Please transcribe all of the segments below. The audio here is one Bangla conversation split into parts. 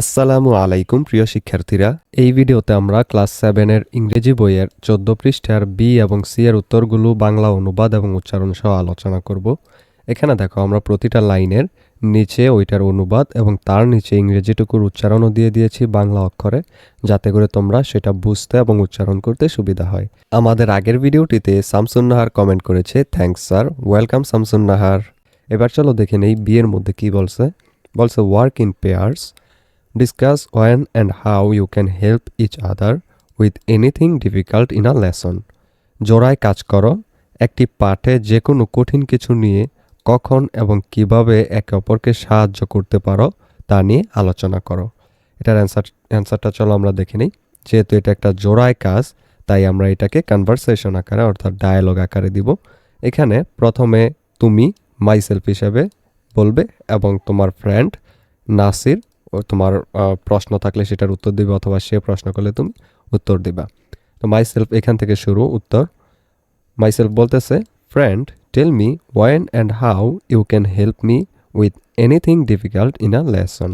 আসসালামু আলাইকুম, প্রিয় শিক্ষার্থীরা। এই ভিডিওতে আমরা ক্লাস সেভেনের ইংরেজি বইয়ের চোদ্দ পৃষ্ঠার বি এবং সি এর উত্তরগুলো, বাংলা অনুবাদ এবং উচ্চারণ সহ আলোচনা করব। এখানে দেখো, আমরা প্রতিটা লাইনের নিচে ওইটার অনুবাদ এবং তার নিচে ইংরেজিটুকুর উচ্চারণও দিয়ে দিয়েছি বাংলা অক্ষরে, যাতে করে তোমরা সেটা বুঝতে এবং উচ্চারণ করতে সুবিধা হয়। আমাদের আগের ভিডিওটিতে শামসুন নাহার কমেন্ট করেছে thanks sir welcome Shamsun Nahar. এবার চলো দেখে নেই বিয়ের মধ্যে কি বলছে। বলছে work in pairs Discuss when and how you can help each other with anything difficult in a lesson. জোড়ায় কাজ করো। একটি পাঠে যে কোনো কঠিন কিছু নিয়ে কখন এবং কীভাবে একে অপরকে সাহায্য করতে পারো, তা নিয়ে আলোচনা করো। এটার অ্যান্সার অ্যান্সারটা চলো আমরা দেখে নিই। যেহেতু এটা একটা জোড়ায় কাজ, তাই আমরা এটাকে কনভারসেশন আকারে অর্থাৎ ডায়ালগ আকারে দিব। এখানে প্রথমে তুমি মাইসেলফ হিসেবে বলবে এবং তোমার ফ্রেন্ড নাসির তোমার প্রশ্ন থাকলে সেটার উত্তর দিবে অথবা সে প্রশ্ন করলে তুমি উত্তর দিবা। তো মাইসেলফ এখান থেকে শুরু, উত্তর। মাইসেলফ বলতেছে friend tell me when and how you can help me with anything difficult in a lesson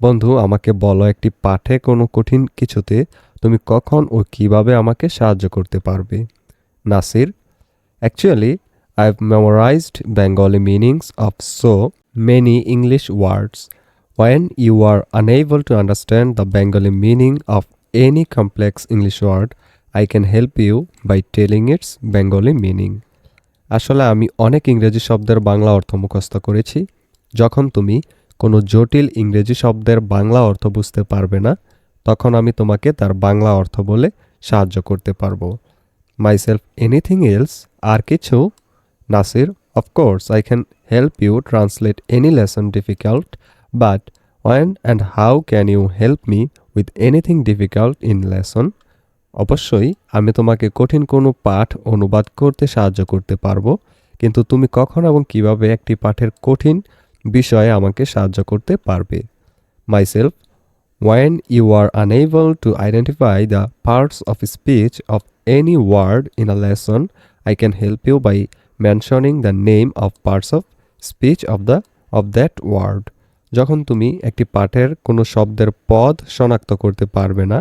বন্ধু, আমাকে বলো একটি পাঠে কোনো কঠিন কিছুতে তুমি কখন ও কীভাবে আমাকে সাহায্য করতে পারবে। Nasir actually I have memorised Bengali meanings of so many English words When you are unable to understand the Bengali meaning of any complex English word, I can help you by telling its Bengali meaning. আসলে আমি অনেক ইংরেজি শব্দের বাংলা অর্থ মুখস্থ করেছি। যখন তুমি কোনো জটিল ইংরেজি শব্দের বাংলা অর্থ বুঝতে পারবে না তখন আমি তোমাকে তার বাংলা অর্থ বলে সাহায্য করতে পারব। মাইসেলফ এনিথিং এলস আর কিছু? Nasir of course I can help you translate any lesson difficult but one and how can you help me with anything difficult in lesson অবশ্যই আমি তোমাকে কঠিন কোনো পাঠ অনুবাদ করতে সাহায্য করতে পারব, কিন্তু তুমি কখন এবং কীভাবে একটি পাঠের কঠিন বিষয়ে আমাকে সাহায্য করতে পারবে? Myself when you are unable to identify the parts of speech of any word in a lesson I can help you by mentioning the name of parts of speech of the of that word যখন তুমি একটি পাঠের কোনো শব্দের পদ শনাক্ত করতে পারবে না,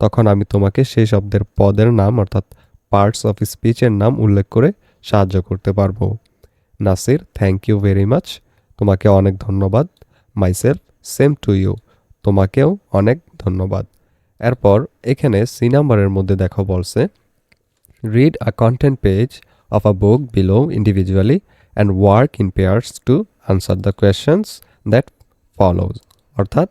তখন আমি তোমাকে সেই শব্দের পদের নাম, অর্থাৎ পার্টস অফ স্পিচের নাম উল্লেখ করে সাহায্য করতে পারব। Nasir thank you very much তোমাকে অনেক ধন্যবাদ। মাইসেলফ সেম টু ইউ তোমাকেও অনেক ধন্যবাদ। এরপর এখানে সি নাম্বারের মধ্যে দেখো বলছে read a content page of a book below individually and work in pairs to answer the questions that follows অর্থাৎ,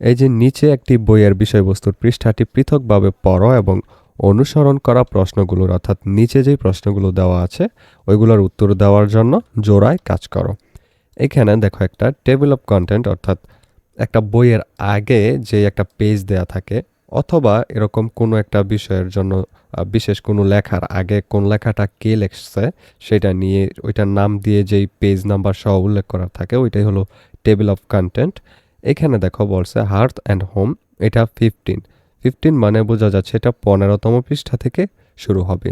এই যে নিচে একটি বইয়ের বিষয়বস্তুর পৃষ্ঠাটি পৃথকভাবে পড়ো এবং অনুসরণ করা প্রশ্নগুলোর, অর্থাৎ নিচে যে প্রশ্নগুলো দেওয়া আছে, ওইগুলোর উত্তর দেওয়ার জন্য জোড়ায় কাজ করো। এখানে দেখো একটা টেবিল অফ কন্টেন্ট অর্থাৎ একটা বইয়ের আগে যে একটা পেজ দেয়া থাকে, অথবা এরকম কোনো একটা বিষয়ের জন্য বিশেষ কোনো লেখার আগে কোন লেখাটা কে লেখছে, সেটা নিয়ে, ওইটার নাম দিয়ে যেই পেজ নাম্বার সহ উল্লেখ করা থাকে, ওইটাই হলো টেবিল অফ কন্টেন্ট এখানে দেখো বলছে হার্থ অ্যান্ড হোম এটা ফিফটিন ফিফটিন মানে বোঝা যাচ্ছে এটা পনেরোতম পৃষ্ঠা থেকে শুরু হবে।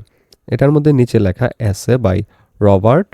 এটার মধ্যে নিচে লেখা এসে বাই রবার্ট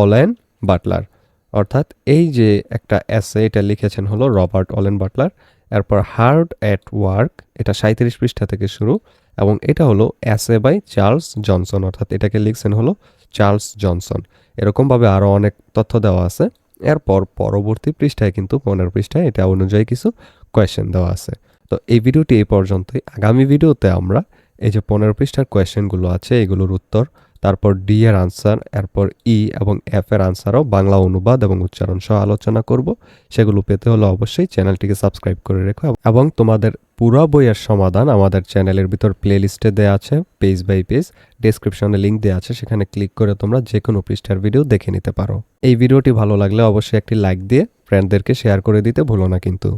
অলেন বাটলার। অর্থাৎ এই যে একটা এসে এটা লিখেছেন হলো রবার্ট অলেন বাটলার। এরপর হার্ড অ্যাট ওয়ার্ক এটা সাঁত্রিশ পৃষ্ঠা থেকে শুরু এবং এটা হলো এসে বাই চার্লস জনসন। অর্থাৎ এটাকে লিখছেন হলো চার্লস জনসন। এরকমভাবে আরও অনেক তথ্য দেওয়া আছে। এরপর পরবর্তী পৃষ্ঠায় কিন্তু পনেরো পৃষ্ঠায় এটা অনুযায়ী কিছু কোয়েশ্চেন দেওয়া আছে। তো এই ভিডিওটি এই পর্যন্তই। আগামী ভিডিওতে আমরা এই যে পনেরো পৃষ্ঠার কোয়েশ্চেনগুলো আছে, এগুলোর উত্তর তারপর ডি এর আনসার এরপর ই এবং এফ এর আনসারও বাংলা অনুবাদ এবং উচ্চারণ সহ আলোচনা করব। সেগুলো পেতে হলে অবশ্যই চ্যানেলটিকে সাবস্ক্রাইব করে রেখো এবং তোমাদের পুরো বইয়ের সমাধান আমাদের চ্যানেলের ভিতর প্লে লিস্টে দেওয়া আছে পেজ বাই পেজ ডেসক্রিপশনে লিঙ্ক দেওয়া আছে, সেখানে ক্লিক করে তোমরা যে কোনো পৃষ্ঠার ভিডিও দেখে নিতে পারো। এই ভিডিওটি ভালো লাগলে অবশ্যই একটি লাইক দিয়ে ফ্রেন্ডদেরকে শেয়ার করে দিতে ভুলো না কিন্তু।